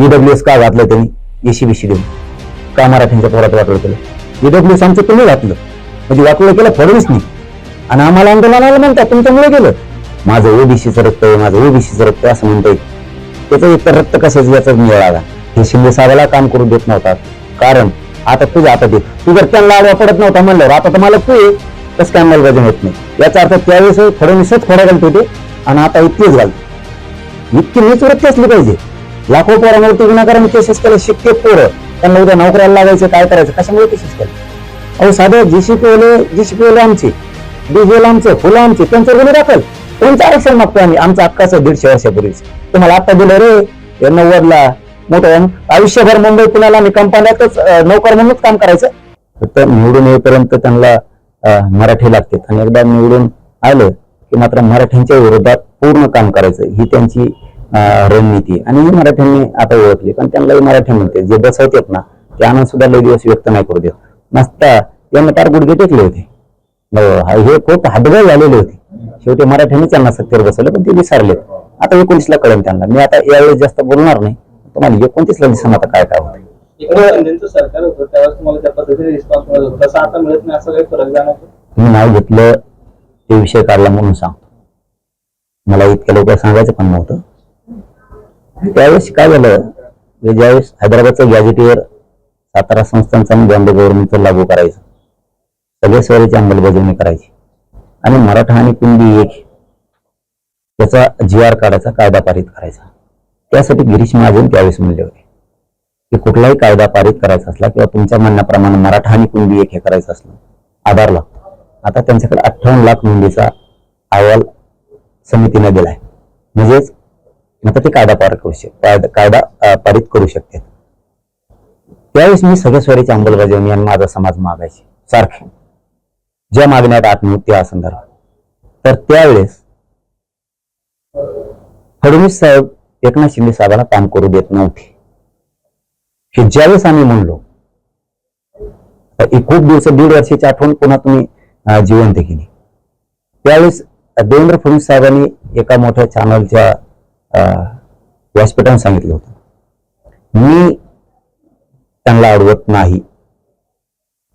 EWS का घातलं त्यांनी? एशी बीसी देऊन. का मराठ्यांच्या पोरात वाटलं केलं? ईडब्ल्यूएस आमचं तुम्ही घातलं. म्हणजे वाटलं केलं फडणवीसनी. आणि आम्हाला आंदोलनाला म्हणतात तुमच्यामुळे गेलं. माझं ओबीसीचं रक्त आहे माझं ओबीसीचं रक्त असं म्हणतंय. त्याचं एकतर रक्त कशाच याचा मिळाला हे शिंदे साहेबाला काम करून देत नव्हता कारण आता तुझ्या आता दे. तू जर त्यांना आडवा पडत नव्हता म्हणल्यावर आता तर मला तू आहे कसं काय अंमलबजावणी होत नाही? याचा अर्थ त्यावेळेस फडणवीसच खोडा घालत होते आणि आता इतकेच घालतो. इतकी नीच वृत्ती असली पाहिजे. लाखो पोरांवरती विनाकारण केसेस केले शिक्के पोरं. त्यांना उद्या नोकऱ्याला लागायचं काय करायचं कशामुळे केसेस केले अहो साधे जीसीपी ओले जीसीपी ओले आमचे डिझेल आमचे फुलं आमचे त्यांचं गुन्हे दाखल. कोणतं आरक्षण मागतो आम्ही आमचं हक्काचं दीडशे वर्षापूर्वीच. तुम्हाला आता दिलं रे नव्वदला मोठं आयुष्यभर मुंबई पुण्याला आम्ही कंपन्यातच नोकर म्हणूनच काम करायचं. फक्त निवडून येईपर्यंत त्यांना मराठी लागते. आणि एकदा निवडून आलं की मात्र मराठ्यांच्या विरोधात पूर्ण काम करायचं. ही त्यांची रणनीती. आणि ही मराठ्यांनी आता ओळखली. पण त्यांनाही मराठी म्हणते. जे बसवतात ना ते आनंद सुद्धा लई दिवस व्यक्त नाही करू देत. नसता यांना फार गुडघे टेकले होते. अं, हे खूप हातगाय झालेले होते. शेवटी मराठ्यांनी त्यांना सत्तेवर बसवलं पण ते विसरले आता एकोणीसला कळेल त्यांना. मी आता यावेळेस जास्त बोलणार नाही. तुम्हाला एकोणतीसला दिसून आता काय काय होतं मी नाव घेतलं ते विषय काढला म्हणून सांगतो. मला इतक्या लवकर सांगायचं पण नव्हतं. त्यावेळेस काय झालं की ज्यावेळेस हैदराबादचं गॅजेटीवर सातारा संस्थांचा आणि बॉम्बे गव्हर्नमेंटचं लागू करायचं सगळ्या स्वराची अंमलबजावणी करायची आणि मराठा आणि कुंडी एक त्याचा जी आर काढायचा कायदा पारित करायचा. त्यासाठी गिरीश महाजन त्यावेळेस म्हणले होते की कुठलाही कायदा पारित करायचा असला किंवा तुमच्या म्हणण्याप्रमाणे मराठा आणि कुणबी एक हे करायचं असलं आधार लागतो. आता त्यांच्याकडे अठ्ठावन्न लाख नोंदीचा अहवाल समितीने दिलाय. म्हणजेच आता ते कायदा पार करू शक कायदा कायदा पारित करू शकते. त्यावेळेस मी सगळ्या अंमलबजावणी आणि माझा समाज मागायचे. सारखे. ज्या मागण्यात आत्महत्या संदर्भात. तर त्यावेळेस फडणवीस साहेब एकनाथ शिंदे साहेबांना काम करू देत नव्हते. की ज्यावेळेस आम्ही म्हणलो तर एक खूप दिवस दीड वर्षाची आठवण पुन्हा तुम्ही जिवंत केली. त्यावेळेस देवेंद्र फडणवीस साहेबांनी एका मोठ्या चॅनलच्या व्यासपीठावर सांगितलं होतं. मी त्यांना अडवत नाही.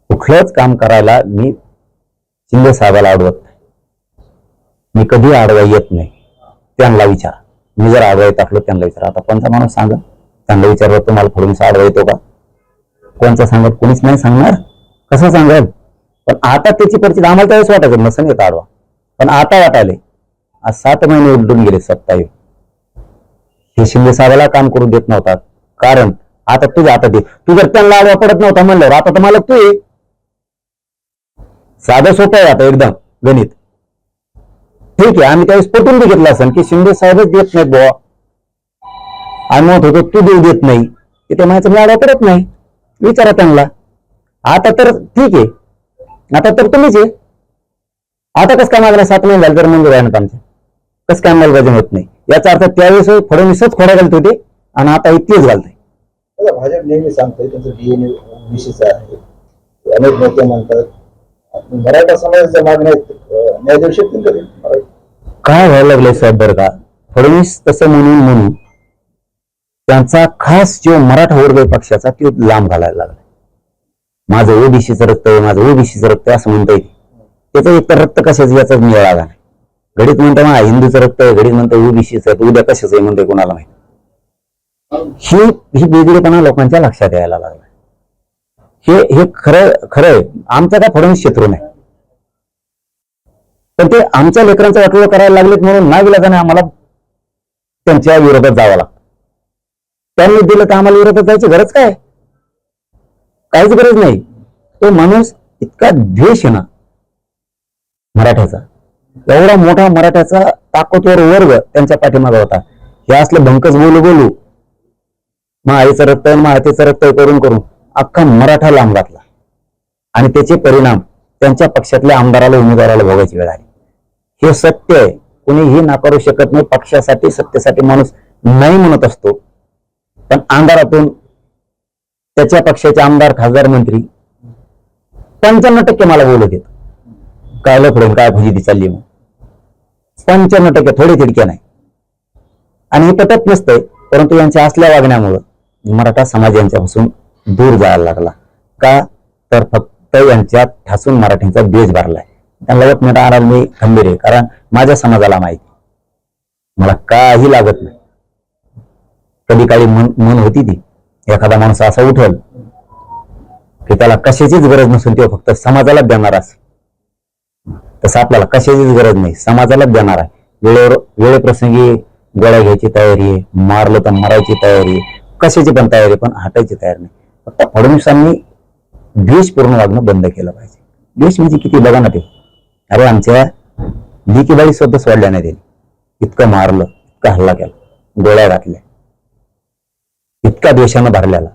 कुठलंच काम करायला मी शिंदे साहेबाला अडवत नाही. मी कधी आडवा येत नाही. त्यांना विचारा. मी जर आडवा येत असलो त्यांना विचारा. आता कोणता माणूस सांगा? त्यांना विचारलं तुम्हाला फडणवीस आडवा येतो का? कोणचा सांगत? कोणीच नाही सांगणार. कसं सांगाल? पण आता त्याची परिचित आम्हाला त्यावेळेस वाटायचं नसन येत आडवा. पण आता वाटायले आज सात महिने उलटून गेले सत्ता येऊन. हे शिंदे साहेबाला काम करू देत नव्हता कारण आता तुझ्या आता दे. तू जर त्यांना आडवा पडत नव्हता म्हणल्यावर आता तर मला तू ये साधं सोपं आहे आता एकदम गणित. ठीक आहे आम्ही त्यावेळेस पटून बघितलं असेल की शिंदे साहेबच देत नाहीत बुवा. आम्ही म्हणत होतो तू देऊ देत नाही. ते म्हणायचं मी आडवा पडत नाही. विचारा त्यांना. आता तर ठीक आहे. आता तर तुम्हीच आहे. आता कसं काय मागण्या सात महिने झाले तर मंजूर आहे ना आमच्या? कसं काय अंमलबजावणी होत नाही? याचा अर्थ त्यावेळेस फडणवीसच खोडा घालत होते आणि आता इतकेच घालते भाजप नेहमी सांगतोय त्यांचं डीएनए विशेष आहे. अनेक नेते म्हणतात. मराठा समाजाच्या मागण्या आहेत, अं, न्याय देऊ शकतील कधी? मराठा काय व्हायला लागलंय साहेब बरं का? फडणवीस तसं म्हणून म्हणून त्यांचा खास जो मराठा वर्ग पक्षाचा तो लांब घालायला लागला माझं ओबीसीचं रक्त आहे माझं ओबीसीचं रक्त असं म्हणता येते त्याचं एक तर रक्त कशाचं याचाच मिळाला नाही घडीत म्हणतो मला हिंदूचं रक्त आहे घडीत म्हणतो ओबीसीचं आहे उद्या कशाचं आहे म्हणते कोणाला माहिती? ही ही वेगळेपणा लोकांच्या लक्षात यायला लागला हे हे खरं खरं आहे. आमचा काय फडणवीस शत्रू नाही. पण ते आमच्या लेकरांचं वाटोळं करायला लागलेत म्हणून ना गेला त्याने आम्हाला त्यांच्या विरोधात जावं लागतं. त्यांनी दिलं तर आम्हाला विरोधात जायची गरज काय? काहीच गरज नाही. तो माणूस इतका द्वेष आहे ना मराठ्याचा. एवढा मोठा मराठ्याचा ताकदवर वर्ग त्यांच्या पाठीमागा होता. हे असलं भंकस बोलू बोलू महाईचं रक्त आहे महातेचं रक्त करून करून अख्खा मराठा लांब घातला. आणि त्याचे परिणाम त्यांच्या पक्षातल्या आमदाराला उमेदवाराला भोगायची वेळ आली. हे सत्य आहे. कुणीही नाकारू शकत नाही. पक्षासाठी सत्तेसाठी माणूस नाही म्हणत असतो. पण आमदारातून त्याच्या पक्षाचे आमदार खासदार मंत्री पंच्याण्णव टक्के मला बोलत येत काय पुढे काय फजिती चालली मग? पंच्याण्णव टक्के थोडे तिडके नाही आणि हे पटत नसतंय परंतु यांच्या असल्या वागण्यामुळं मराठा समाज यांच्यापासून दूर जायला लागला. का? तर फक्त यांच्यात ठासून मराठींचा बेज भरलाय. त्यांना एकमेकांना मी खंबीर आहे कारण माझ्या समाजाला माहिती मला काही लागत नाही. कधी काळी मन मन होती ती. एखादा माणूस असा उठल की त्याला कशाचीच गरज नसून तो फक्त समाजालाच देणार असेल. तसं आपल्याला कशाचीच गरज नाही. समाजालाच देणार आहे. वेळेवर वेळेप्रसंगी गोळ्या घ्यायची तयारी आहे मारलं तर मारायची तयारी आहे. कशाची पण तयारी पण हटायची तयारी नाही. फक्त फडणवीसांनी द्वेषपूर्ण वागणं बंद केलं पाहिजे. द्वेष म्हणजे किती? बघा ना ते. अरे आमच्या लिकीबाई सुद्धा सोडल्या नाही त्यांनी. इतकं मारलं इतका हल्ला केला गोळ्या घातल्या. इतका द्वेषानं भरलेला.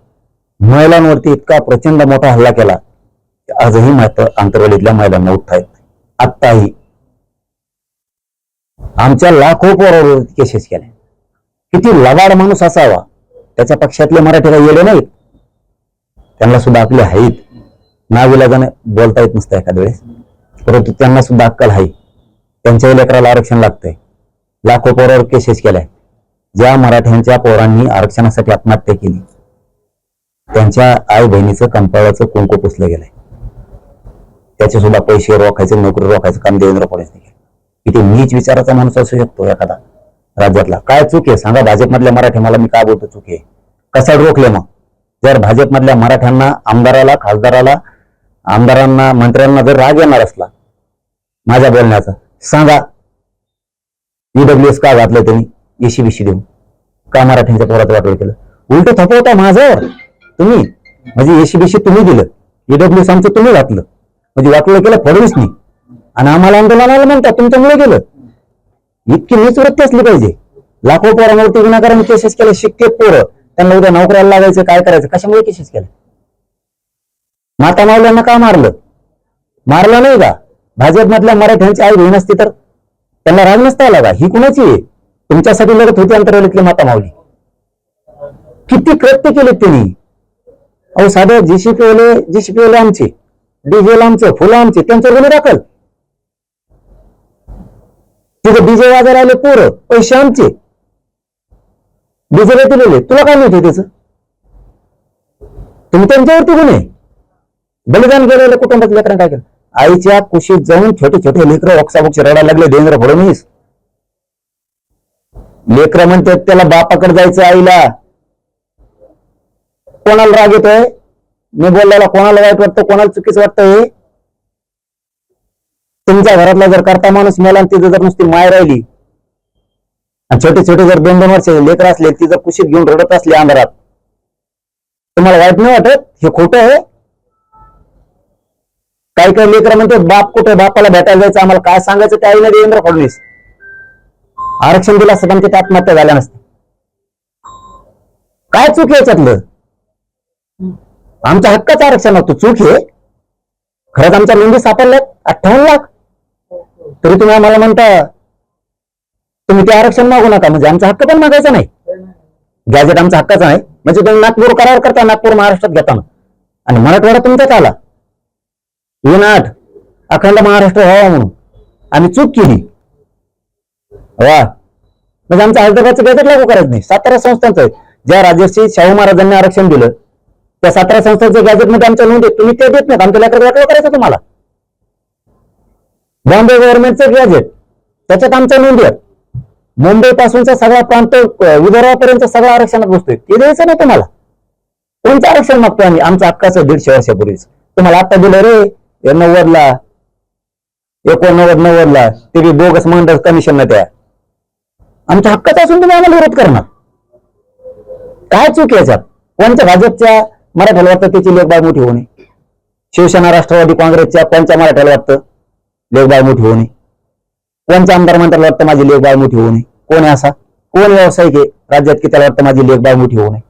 महिलांवरती इतका प्रचंड मोठा हल्ला केला. आजही मात्र आंतरवाडीतल्या महिलांना उठता आत्ताही. आमच्या लाखो पोरावर केसेस केल्या किती लबाड माणूस असावा. त्याच्या पक्षातले काही येले नाहीत. त्यांना सुद्धा आपले आहेत नाविलाजाने बोलता येत नसतं एखाद्या वेळेस. परंतु त्यांना सुद्धा अक्कल आहे त्यांच्याही लेकराला आरक्षण लागतंय. लाखो पोरावर केसेस केल्या ज्या मराठ्यांच्या पोरांनी आरक्षणासाठी आत्महत्या केली. त्यांच्या आई बहिणीचं कंपाळाचं कुंकू पुसलं गेलंय. त्याचे सुद्धा पैसे रोखायचे नोकरी रोखायचं काम देवेंद्र फडणवीसने केलं. किती नीच विचाराचा माणूस असू शकतो एखादा राज्यातला. काय चूक आहे? सांगा भाजपमधल्या मराठी मला मी काय बोलतो चूक आहे? कसा रोखले मग? जर भाजपमधल्या मराठ्यांना आमदाराला खासदाराला आमदारांना मंत्र्यांना जर राग येणार असला माझ्या बोलण्याचा सांगा ईडब्ल्यूएस का घातलं त्यांनी? एसी बीसी देऊन. का मराठ्यांच्या पोरात वाटोळ केलं? उलट थपवता माझं तुम्ही? म्हणजे एशी बीसी तुम्ही दिलं. ईडब्ल्यूएस आमचं तुम्ही घातलं. म्हणजे वाटलं केलं फडणवीसनी आणि आम्हाला आंदोलनाला म्हणता तुमच्यामुळे गेलं इतकी नीच वृत्ती असली पाहिजे. लाखो पोरांवरती गुन्हागारांनी केसेस केले शिक्के पोरं. त्यांना उद्या नोकऱ्याला लागायचं काय करायचं कशामुळे केसेस केले? माता मावल्यांना का मारलं? मारलं नाही का? भाजपमधल्या मराठ्यांची आई बहीण असती तर? त्यांना राग नसता आला का? ही कुणाची आहे? तुमच्यासाठी लढत होती अंतरावलीतली माता माऊली किती कृत्य केलेत त्यांनी. अहो साधं जीसीपी ओले जीसीपी ओले आमचे. डीजेल आमचं फुलं आमचे त्यांच्यावर गुन्हे दाखल. तिथे डीजे वाजायला आले पोरं पैसे आमचे. डीजेला दिलेले तुला काय माहिती त्याच? तुम्ही त्यांच्यावरती गुन्हे. बलिदान केलेलं कुटुंबात लेकरांना काय केलं? आईच्या कुशीत जाऊन छोटे छोटे लेकरं वक्साबोक्ष रडायला लागले देवेंद्र फडणवीस. लेकरं म्हणतात त्याला बापाकडे जायचं आईला. कोणाला राग येतोय? मी बोलल्याला कोणाला वाईट वाटतं कोणाला चुकीचं हे? तुमच्या घरातला जर करता माणूस मेला आणि तिथं जर नुसती माय राहिली आणि छोटे छोटे जर दोन दोन वर्ष लेकर असले ती जर कुशीत घेऊन रडत असली अंधारात तुम्हाला वाईट नाही वाटत? हे खोटं आहे? काही काही लेकर म्हणते बाप कुठे बापाला भेटायला जायचं आम्हाला काय सांगायचं त्या आईने देवेंद्र फडणवीस. आरक्षण दिलं असतं पण ते आत्महत्या झाल्या नसत्या. काय चूक आहे याच्यातलं? आमच्या हक्काचं आरक्षण होतं. चूक हे. खरंच आमच्या नोंदी सापडल्यात अठ्ठावन्न लाख. तरी तुम्ही आम्हाला म्हणता तुम्ही ते आरक्षण मागू नका. म्हणजे आमचा हक्क पण मागायचा नाही. गॅजेट आमचा हक्काचा आहे. म्हणजे तुम्ही नागपूर करार करता नागपूर महाराष्ट्रात घेताना. आणि मराठवाडा तुमच्यात आला. येण आठ. अखंड महाराष्ट्र व्हावा म्हणून. आम्ही चूक केली. वा. म्हणजे आमच्या हैदराबादचं गॅजेट लागू करायचं नाही. सातारा संस्थांचं आहे. ज्या राजर्षी शाहू महाराजांनी आरक्षण दिलं त्या सातारा संस्थांचं गॅजेटमध्ये आमच्या नोंद आहे तुम्ही ते देत नाहीत. आमच्या लेकर वाटलं करायचं तुम्हाला. बॉम्बे गव्हर्नमेंटचं गॅजेट त्याच्यात आमच्या नोंदी आहेत. मुंबई पासूनचा सगळा प्रांत विदर्भापर्यंत सगळं आरक्षणात बसतोय. ते द्यायचं नाही तुम्हाला. कोणतं आरक्षण मागतो आम्ही? आमचं हक्काचं दीडशे वर्षापूर्वीच. तुम्हाला आता दिलं रे. नव्वदला एकोणनव्वद नव्वदला. ते बी बोगस मंडळ कमिशन न त्या आमच्या हक्काचा असून तुम्ही आम्हाला विरोध करणार. काय चूक याच्यात? कोणत्या भाजपच्या मराठ्याला वाटतं त्याची लेखबाय मोठी होणे शिवसेना राष्ट्रवादी काँग्रेसच्या कोणत्या मराठ्याला वाटतं लेखबाय मोठी होणे कोणच्या आमदार मंत्र्याला वाटतं माझी लेखबाय मोठी होऊ नये कोण असा? कोण व्यावसायिक आहे राज्यात की त्याला वाटतं माझी लेखबाय मोठी होऊ नये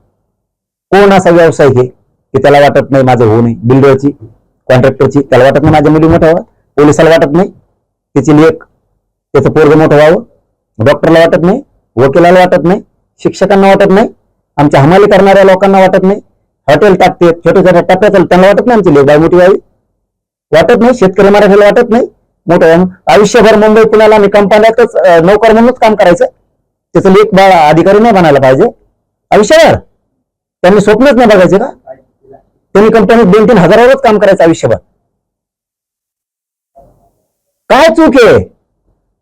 कोण असा व्यावसायिक आहे की त्याला वाटत नाही माझं होऊ नये बिल्डरची कॉन्ट्रॅक्टरची त्याला वाटत नाही माझ्या मुली मोठ्या व्हावं? पोलिसाला वाटत नाही? त्याची लेख त्याचं पोरग मोठं व्हावं? डॉक्टरला वाटत नाही? वकिलाला वाटत नाही? शिक्षकांना वाटत नाही? आमच्या हमाली करणाऱ्या लोकांना वाटत नाही? हॉटेल टाकते छोटे छोट्या टप्प्यात त्यांना वाटत नाही आमची लेखबाळ मोठी व्हावी वाटत नाही शेतकरी मराठीला वाटत नाही. मोठं आयुष्यभर मुंबई पुण्याला मी कंपन्यातच नोकर म्हणूनच काम करायचं. त्याचं लेख बाळ अधिकारी नाही बनायला पाहिजे. आयुष्यभर. त्यांनी स्वप्नच नाही बघायचे का? त्यांनी कंपनीत दोन तीन हजारावरच काम करायचं आयुष्यभर. काय चूक आहे?